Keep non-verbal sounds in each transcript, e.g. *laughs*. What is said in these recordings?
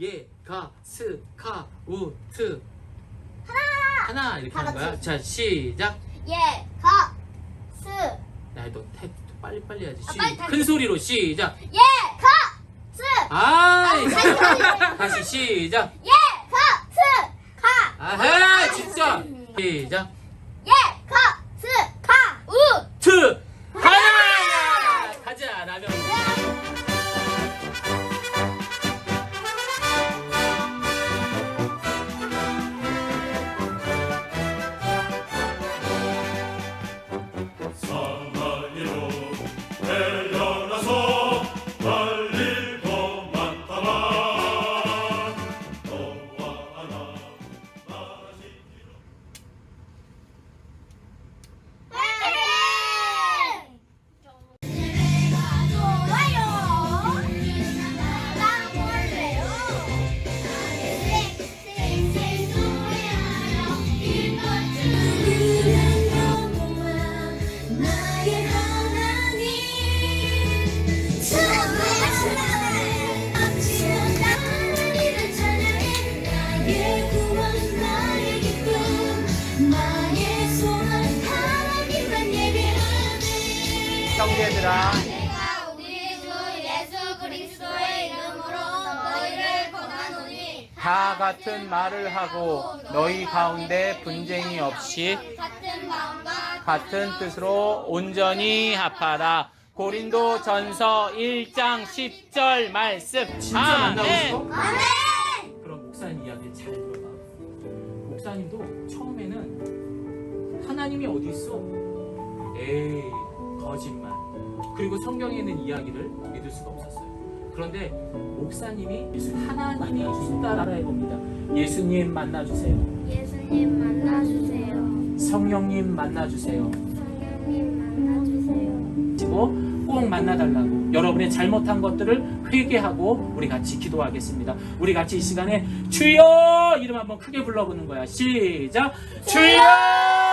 예, 가, 스, 카, 우, 트. 하나. 하나 이렇게 다 하는 거야. 같이. 자, 시작. 예, 가, 스. 야, 너 태, 빨리 빨리 해야지. 아, 시. 빨리. 큰 소리로 시작. 예, 가, 스. 아, 다시, 다시. *laughs* 다시 시작. 예, 가, 스. 가. 아하, 진짜. 시작. 예배하네. 형제들아. 내가 우리 주 예수 그리스도의 이름으로 너희를 권하노니 다 같은 말을 하고 너희 가운데 분쟁이 없이 같은 마음과 같은 뜻으로 온전히 합하라. 고린도 전서 1장 10절 말씀. 진짜 만나고 싶어? 아멘. 그럼 목사님 이야기 잘 들어봐. 목사님도 처음에는 하나님이 어디 있어? 에이 거짓말. 그리고 성경에 있는 이야기를 믿을 수가 없었어요. 그런데 목사님이 하나님이 있다라 해봅니다. 예수님 만나주세요. 예수님 만나주세요. 성령님 만나주세요. 성령님 만나주세요. 그리고 꼭 만나달라고 여러분의 잘못한 것들을 회개하고 우리 같이 기도하겠습니다. 우리 같이 이 시간에 주여 이름 한번 크게 불러보는 거야. 시작 주여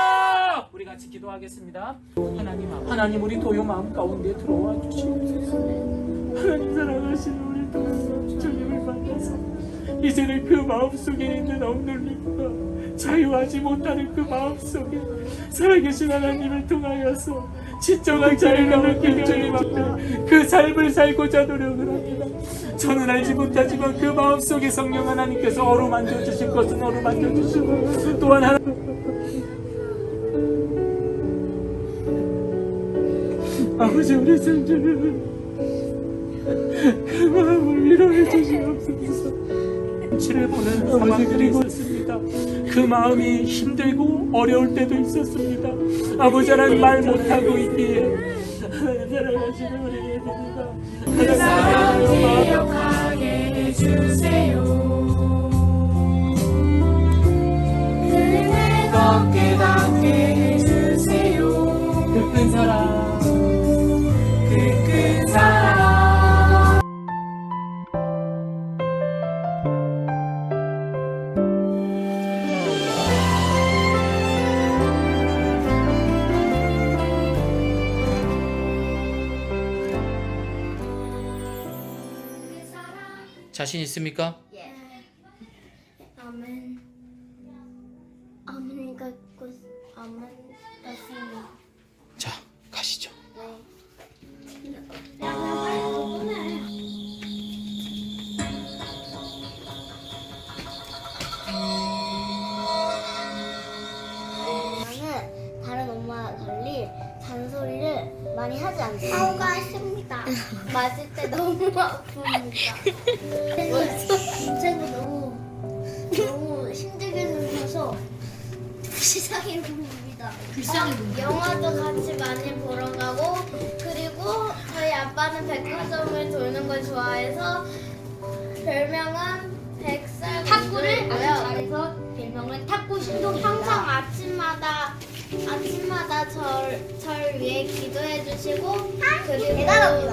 같이 기도하겠습니다. 하나님 앞- 하나님 우리 도요 마음 가운데 들어와 주시옵소서. 하나님 사랑하시는 우리 도요 주님을 만나서 이제는 그 마음 속에 있는 억눌림과 자유하지 못하는 그 마음 속에 살아계신 하나님을 통하여서 진정한 주님 앞에 그 삶을 살고자 노력을 합니다. 저는 알지 못하지만 그 마음 속에 성령 하나님께서 어루만져 주실 것은 어루만져 주시고 또한 하나 아버지 우리 성주는 그 마음을 위로해 주시옵소서. 치를 보는 상황들이 있었습니다. 그 마음이 힘들고 어려울 때도 있었습니다. 아버지 하나님 말 못하고 있기에 사랑하시는 우리 예수입니다. 그 사랑 기억하게 해주 자신 있습니까? 맞을 때 너무 아픕니다. 제가 너무 너무 힘들게 들려서 불쌍히 봅니다. 불쌍히 봅니다. 영화도 같이 많이 보러 가고 그리고 저희 아빠는 백화점을 돌는 걸 좋아해서 별명은 백설 탁구를 그래서 별명은 탁구 신동입니다. 항상 아침마다 아침마다 절, 절 위해 기도해 주시고 그리고 대단합니다.